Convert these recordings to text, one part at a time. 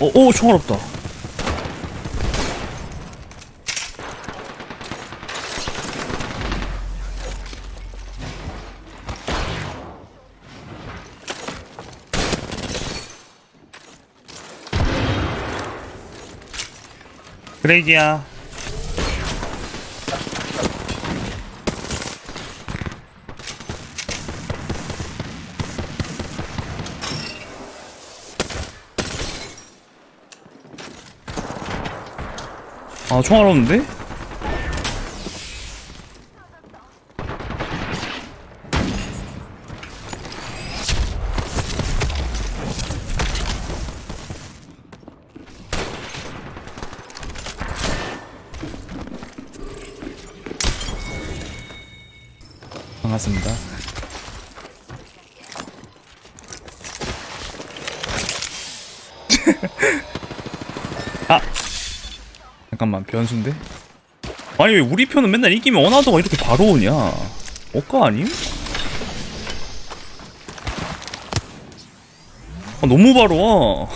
어, 오, 총알 없다. 그레이지야. 아, 총알 없는데? 반갑습니다. 아! 잠깐만, 변수인데? 아니, 왜 우리 편은 맨날 이기면 어나더가 이렇게 바로 오냐? 억까 아님? 아, 너무 바로 와.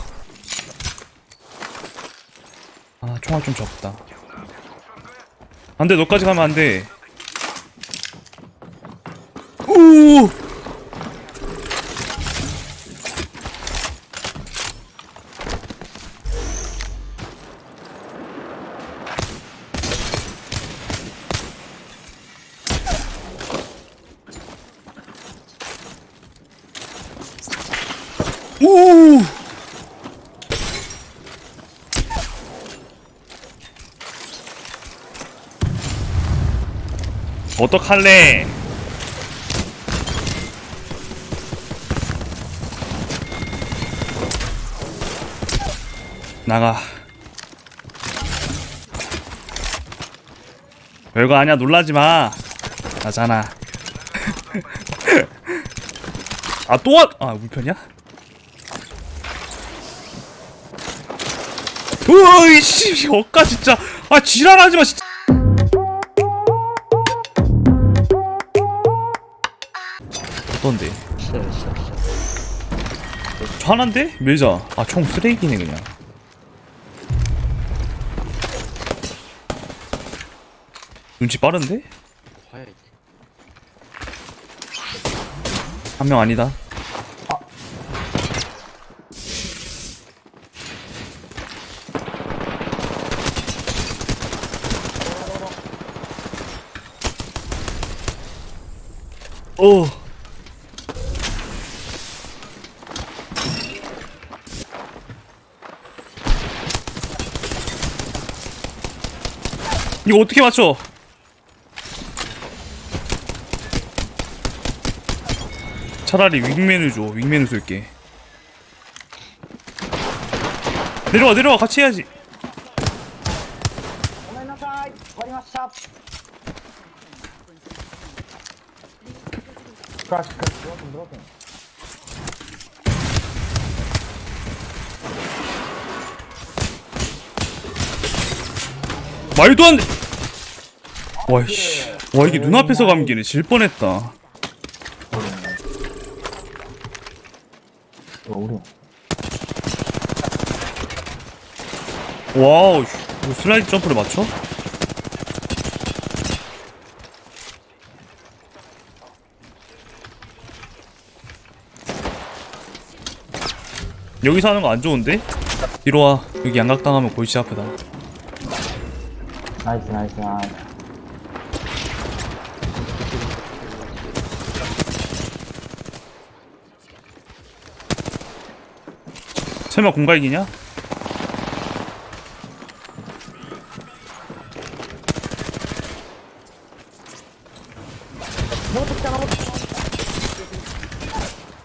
아, 총알 좀 적다. 안 돼, 너까지 가면 안 돼. 오! 오! 어떡할래? 나가. 별거 아니야, 놀라지 마. 나잖아. 아, 또 왔, 아, 우리 편이야? 우와, 이씨, 어까 진짜. 아, 지랄하지 마, 진짜. 어떤데? 저 하나인데? 밀자. 아, 총 쓰레기네, 그냥. 눈치 빠른데? 한 명 아니다. 오. 이거 어떻게 맞춰? 차라리 윙맨을 줘. 윙맨을 쏠게. 내려와 내려와 같이 해야지. Crash, crash, drop him, drop him. 말도 안 돼. 와이씨. 와 이게 눈앞에서 감기네. 질 뻔했다. 어려. 와우. 이거 슬라이드 점프를 맞춰? 여기서 하는 거 안 좋은데? 뒤로 와. 여기 양각당하면 골치 아프다. 나이스 나이스 나이스 설마 공갈기냐?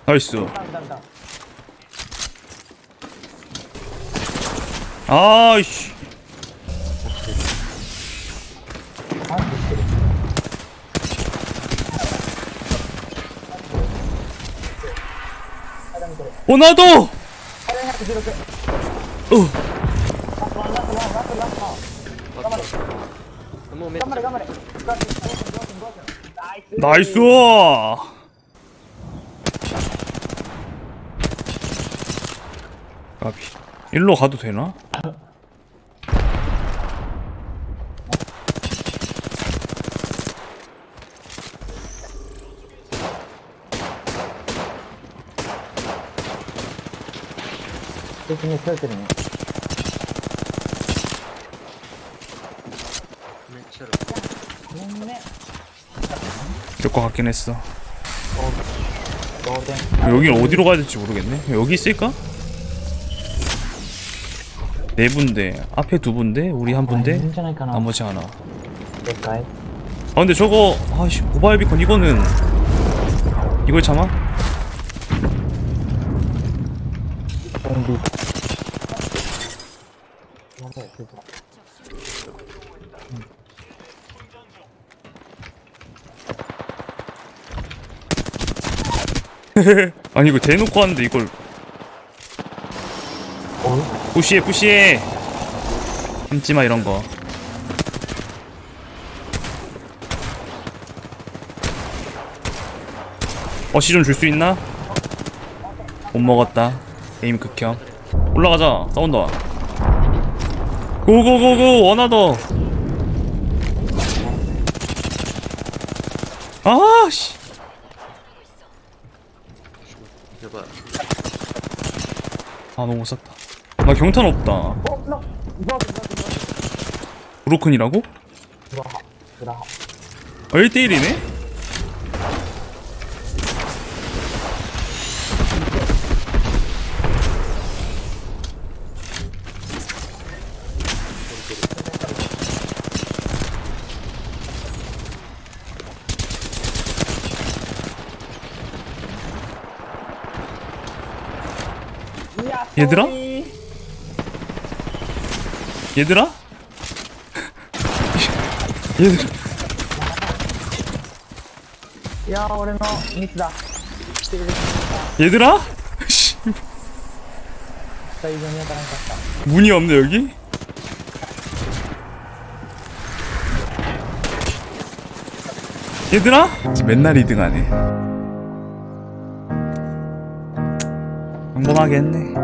나이스. 아이씨. 어 나도. 어. 몸에 나이스. 아, 까비. 일로 가도 되나? 1등이 펼드네 매체로 될것 같긴 했어. 여기 어디로 가야 될지 모르겠네. 여기 있을까? 네 분데 앞에 두 분데 우리 한 분데 나머지 하나. 아 근데 저거 아씨 모바일 비콘 이거는 이걸 참아? 아니 이거 대놓고 하는데 이걸. おう 푸시해 푸시해. 참지마 이런 거. 어시 좀 줄 수 있나? 못 먹었다. 게임 극혐. 올라가자. 싸운다 고고고고. 원하더. 아씨 제발 아 너무 쌌다. 나 경탄 없다. 어나 누가 누가 브로큰이라고? 누가 누가 아 1대1이네? 얘들아? 얘들아? 얘들아 いやー、俺のミスだ。 얘들아? 씨, 最初に当たらんかった。 문이 없네 여기? 얘들아? 맨날 2등하네 평범하게 했네